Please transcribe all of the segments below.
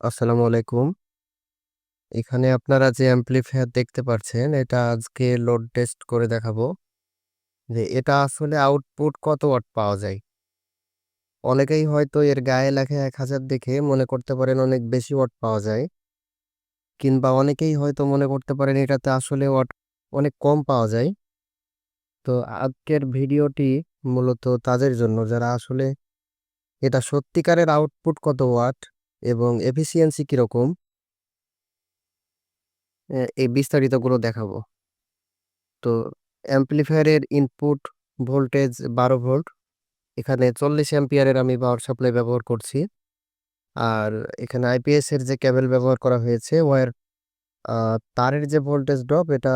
আসসালামু আলাইকুম। এখানে আপনারা যে অ্যাম্প্লিফায়ার দেখতে পারছেন, এটা আজকে লোড টেস্ট করে দেখাবো। যে এটা আসলে আউটপুট কত ওয়াট পাওয়া যায়। অনেকেই হয়তো এর গায়ে লেখা ১০০০ দেখে মনে করতে পারেন অনেক বেশি ওয়াট পাওয়া যায়। কিংবা অনেকেই হয়তো মনে করতে পারেন এটাতে আসলে ওয়াট অনেক কম পাওয়া যায়। তো আজকের ভিডিওটি মূলত তাদের জন্য যারা আসলে এটা সত্যিকারের আউটপুট কত ওয়াট এবং এফিসিয়েন্সি কীরকম এই বিস্তারিতগুলো দেখাবো। তো অ্যাম্প্লিফায়ারের ইনপুট ভোল্টেজ ১২ ভোল্ট। এখানে ৪০ অ্যাম্পিয়ারের আমি পাওয়ার সাপ্লাই ব্যবহার করছি। আর এখানে আইপিএসের যে কেবল ব্যবহার করা হয়েছে ওয়ার তারের যে ভোল্টেজ ড্রপ এটা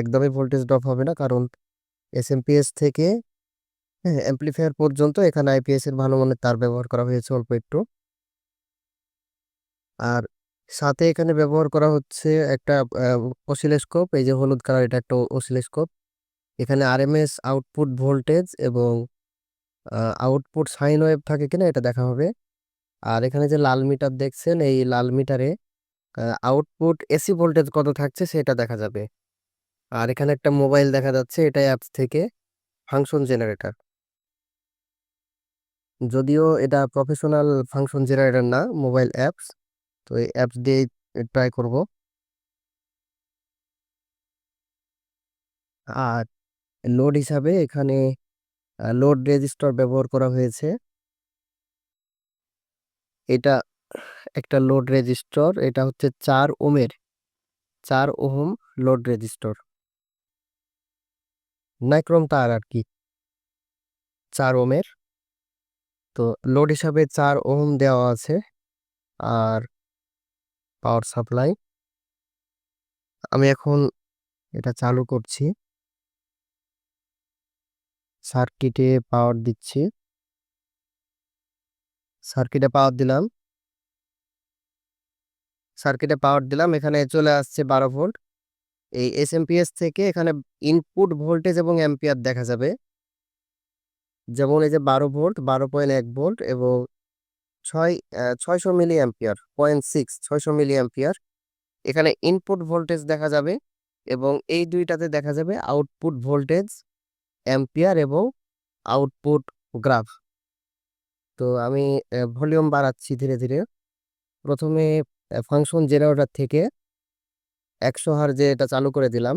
একদমই ভোল্টেজ ড্রপ হবে না। কারণ এসএমপিএস থেকে অ্যাম্প্লিফায়ার পর্যন্ত এখানে আইপিএস এর ভালো মানের তার ব্যবহার করা হয়েছে অল্প একটু। আর সাথে এখানে ব্যবহার করা হচ্ছে একটা অসিলোস্কোপ। এই যে হলুদ কালার এটা একটা অসিলোস্কোপ। এখানে আরএমএস আউটপুট ভোল্টেজ এবং আউটপুট সাইন ওয়েভ থাকে কিনা এটা দেখা হবে। আর এখানে যে লাল মিটার দেখছেন এই লাল মিটারে আউটপুট এসি ভোল্টেজ কত থাকছে সেটা দেখা যাবে। আর এখানে একটা মোবাইল দেখা যাচ্ছে এটা অ্যাপস থেকে ফাংশন জেনারেটর। যদিও এটা প্রফেশনাল ফাংশন জেনারেটর না, মোবাইল অ্যাপস। তো এই অ্যাপস দিয়েই এ ট্রাই করব। আর লোড হিসাবে এখানে লোড রেজিস্টর ব্যবহার করা হয়েছে। এটা একটা লোড রেজিস্টর। এটা হচ্ছে চার ওমের, চার ওহম লোড রেজিস্টর। নাইক্রোম তার আর কি, চার ওমের তো লোড হিসাবে চার ওহম দেওয়া আছে। আর পাওয়ার সাপ্লাই। আমি এখন এটা চালু করছি। সার্কিটে পাওয়ার দিচ্ছি। সার্কিটে পাওয়ার দিলাম। সার্কিটে পাওয়ার দিলাম। এখানে চলে আসছে ১২ ভোল্ট। এই এস এসএমপিএস থেকে এখানে ইনপুট ভোল্টেজ এবং অ্যাম্পিয়ার দেখা যাবে। যেমন এই যে ১২ ভোল্ট, ১২.১ ভোল্ট এবং ৬ অ্যা ৬০০ মিলি অ্যাম্পিয়ার, 0.6 ৬০০ মিলি অ্যাম্পিয়ার। এখানে ইনপুট ভোল্টেজ দেখা যাবে এবং এই দুইটাতে দেখা যাবে আউটপুট ভোল্টেজ, অ্যাম্পিয়ার এবং আউটপুট গ্রাফ। তো আমি ভলিউম বাড়াচ্ছি ধীরে, ধীরে। প্রথমে ফাংশন জেনারেটর থেকে ১০০ হার্জে এটা চালু করে দিলাম।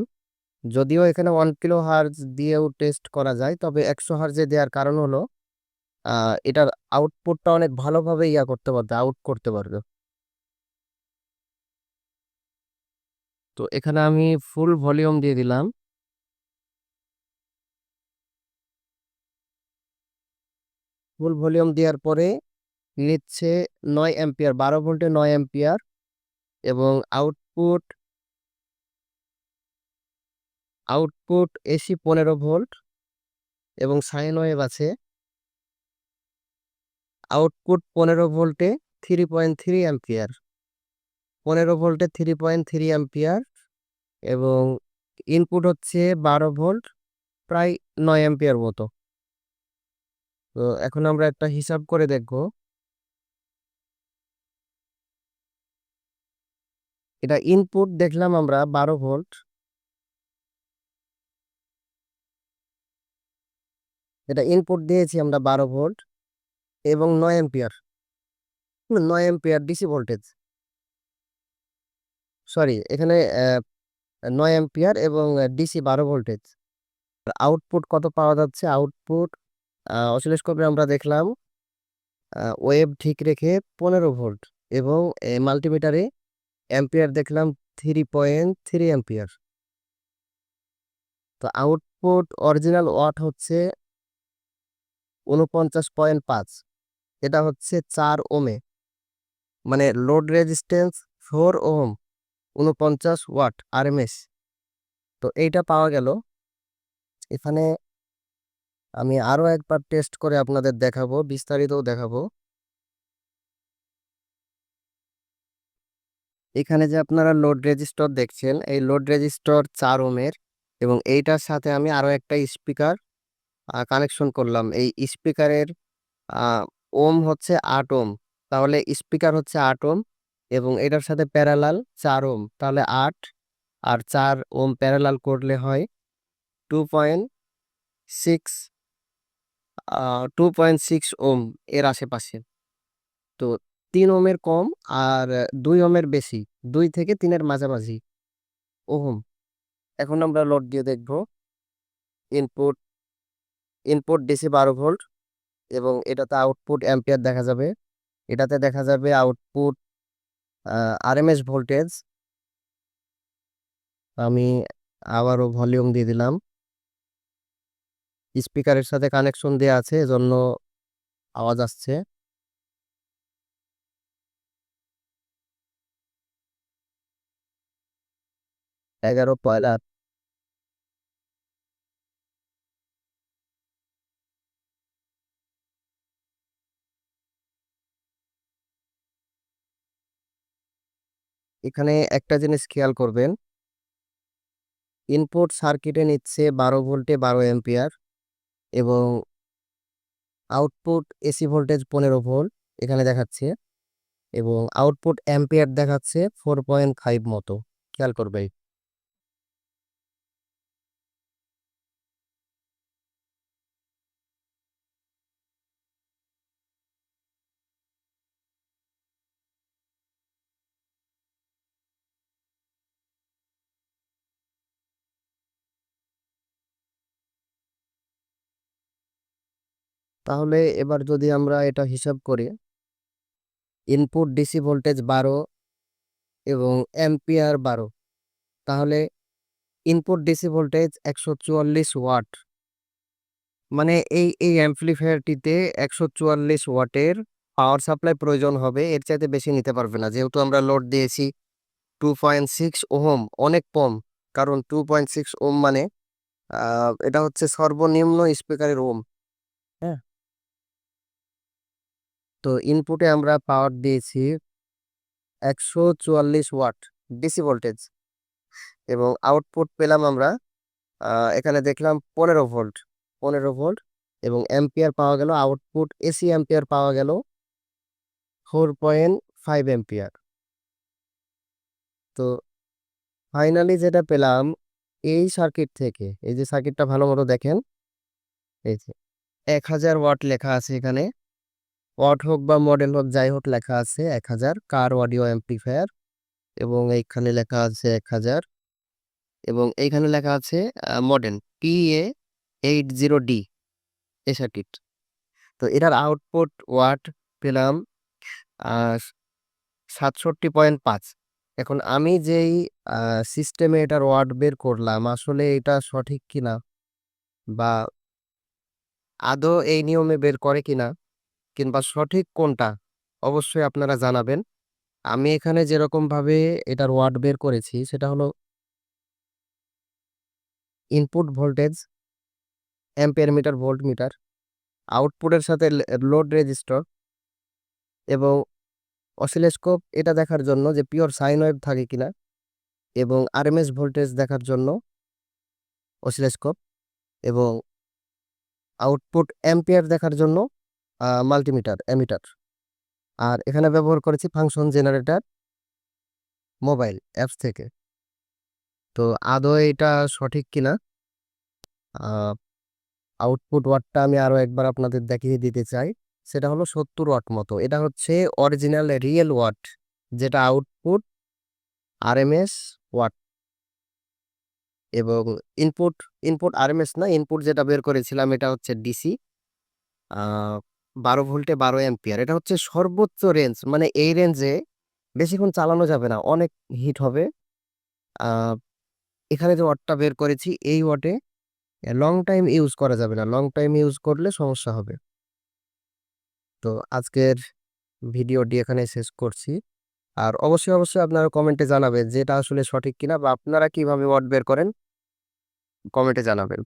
যদিও এখানে ওয়ান কিলো হার্জ দিয়েও টেস্ট করা যায়। তবে ১০০ হার্জে দেওয়ার কারণ হলো এটার আউটপুটটা অনেক ভালোভাবে ইয়া করতে পারবে, আউট করতে পারবে। তো এখানে আমি ফুল ভলিউম দিয়ে দিলাম। ফুল ভলিউম দেওয়ার পরে নিচ্ছে নয় অ্যাম্পিয়ার ১২ ভোল্টে নয় অ্যাম্পিয়ার এবং আউটপুট আউটপুট এসি ১৫ ভোল্ট এবং সাইন ওয়েভ আছে। আউটপুট ১৫ ভোল্টে 3.3 অ্যাম্পিয়ার। ১৫ ভোল্টে 3.3 অ্যাম্পিয়ার এবং ইনপুট হচ্ছে ১২ ভোল্ট, প্রায় নয় অ্যাম্পিয়ার মতো। তো এখন আমরা একটা হিসাব করে দেখব। এটা ইনপুট দেখলাম আমরা ১২ ভোল্ট। এটা ইনপুট দিয়েছি আমরা ১২ ভোল্ট এবং নয় অ্যাম্পিয়ার। নয় অ্যাম্পিয়ার ডিসি ভোল্টেজ। সরি, এখানে নয় ৯ অ্যাম্পিয়ার এবং ডিসি ১২ ভোল্টেজ। আউটপুট কত পাওয়া যাচ্ছে? আউটপুট অসিলোস্কোপে আমরা দেখলাম ওয়েব ঠিক রেখে ১৫ ভোল্ট এবং মাল্টিমিটারে অ্যাম্পিয়ার দেখলাম 3.3 অ্যাম্পিয়ার। তো আউটপুট অরিজিনাল ওয়াট হচ্ছে ৪৯.৫ এটা হচ্ছে চার ওমে মানে load resistance four ohm ৪৯ watt RMS. তো এইটা পাওয়া গেল। এখানে আমি আরও একবার টেস্ট করে আপনাদের দেখাবো, বিস্তারিতও দেখাবো। এখানে যে আপনারা লোড রেজিস্টর দেখছেন, এই লোড রেজিস্টর চার ওমের এবং এইটার সাথে আমি আরও একটা স্পিকার কানেকশন করলাম। এই স্পিকারের আ ওহম হচ্ছে আট ওম। তাহলে স্পিকার হচ্ছে আট ওম এবং এটার সাথে প্যারালাল চার ওম। তাহলে আট আর চার ওম প্যারালাল করলে হয় two point six two point six ohm এর আশেপাশে। তো তিন ওমের কম আর দুই ওমের বেশি, দুই থেকে তিনের মাঝামাঝি ওহম। এখন আমরা লোড দিয়ে দেখব। ইনপুট ইনপুট ডিসি বারো ভোল্ট। এবং এটাতে আউটপুট অ্যাম্পিয়ার দেখা যাবে। এটাতে দেখা যাবে আউটপুট আরএমএস ভোল্টেজ আমি আবারও ভলিউম দিয়ে দিলাম। স্পিকারের সাথে কানেকশন দেওয়া আছে, এজন্য আওয়াজ আসছে। এগারো পয়লা এখানে একটা জিনিস খেয়াল করবেন। ইনপুট সার্কিটে নিচ্ছে বারো ভোল্টে বারো এম্পিয়ার এবং আউটপুট এসি ভোল্টেজ পনেরো ভোল্ট এখানে দেখাচ্ছে এবং আউটপুট অ্যাম্পিয়ার দেখাচ্ছে ফোর পয়েন্ট ফাইভ মতো। খেয়াল করবে তাহলে এবার যদি আমরা এটা হিসাব করি ইনপুট ডিসি ভোল্টেজ বারো এবং অ্যাম্পিয়ার বারো, তাহলে ইনপুট ডিসি ভোল্টেজ একশো চুয়াল্লিশ ওয়াট মানে এই এই অ্যাম্পলিফায়ারটিতে একশো চুয়াল্লিশ ওয়াটের পাওয়ার সাপ্লাই প্রয়োজন হবে, এর চাইতে বেশি নিতে পারবে না। যেহেতু আমরা লোড দিয়েছি টু পয়েন্ট সিক্স ওহম, অনেক কম, কারণ টু পয়েন্ট সিক্স ওম মানে এটা হচ্ছে সর্বনিম্ন স্পিকারের ওম হ্যাঁ? তো ইনপুটে আমরা পাওয়ার দিয়েছি একশো চুয়াল্লিশ ওয়াট ডিসি ভোল্টেজ এবং আউটপুট পেলাম আমরা এখানে দেখলাম পনেরো ভোল্ট পনেরো ভোল্ট এবং অ্যাম্পিয়ার পাওয়া গেল আউটপুট এসি অ্যাম্পিয়ার পাওয়া গেল ফোর পয়েন্ট ফাইভ অ্যাম্পিয়ার তো ফাইনালি যেটা পেলাম এই সার্কিট থেকে, এই যে সার্কিটটা ভালো মতো দেখেন, এই যে এক হাজার ওয়াট লেখা আছে এখানে। ওয়াট হোক বা মডেল হোক যাই হোক লেখা আছে এক হাজার। কার অডিও অ্যাম্পলিফায়ার এবং এইখানে লেখা আছে এক হাজার। এবং এইখানে লেখা আছে model P A eight zero D A circuit তো এটার আউটপুট ওয়াট পেলাম সাতষট্টি পয়েন্ট পাঁচ। এখন আমি যেই সিস্টেমে এটার ওয়াট বের করলাম, আসলে এটা সঠিক কিনা? বা আদৌ এই নিয়মে বের করে কিনা? কিংবা সঠিক কোনটা? অবশ্যই আপনারা জানাবেন। আমি এখানে যেরকমভাবে এটার ওয়ার্ড বের করেছি, সেটা হলো input voltage ampere meter volt meter আউটপুটের সাথে লোড রেজিস্টর এবং অসিলেস্কোপ এটা দেখার জন্য যে পিওর সাইন ওয়েভ থাকে কিনা এবং আরএমএস ভোল্টেজ দেখার জন্য অসিলেস্কোপ এবং আউটপুট অ্যাম্পিয়ার দেখার জন্য মাল্টিমিটার অ্যামিটার আর এখানে ব্যবহার করেছি ফাংশন জেনারেটার মোবাইল অ্যাপস থেকে। তো আদৌ এটা সঠিক কিনা? আউটপুট ওয়াটটা আমি আরও একবার আপনাদের দেখিয়ে দিতে চাই। সেটা হলো সত্তর ওয়াট মতো। এটা হচ্ছে অরিজিনাল রিয়েল ওয়াট যেটা আউটপুট আরএমএস ওয়াট এবং ইনপুট ইনপুট আরএমএস না ইনপুট যেটা বের করেছিলাম, এটা হচ্ছে ডিসি বারো ভোল্টে বারো অ্যাম্পিয়ার। এটা হচ্ছে সর্বোচ্চ রেঞ্জ মানে এই রেঞ্জে বেশিক্ষণ চালানো যাবে না, অনেক হিট হবে। এখানে যে ওয়াটটা বের করেছি, এই ওয়াটে লং টাইম ইউজ করা যাবে না লং টাইম ইউজ করলে সমস্যা হবে। তো আজকের ভিডিওটি এখানে শেষ করছি। আর অবশ্যই অবশ্যই আপনারা কমেন্টে জানাবেন যেটা আসলে সঠিক কিনা বা আপনারা কীভাবে ওয়াট বের করেন, কমেন্টে জানাবেন।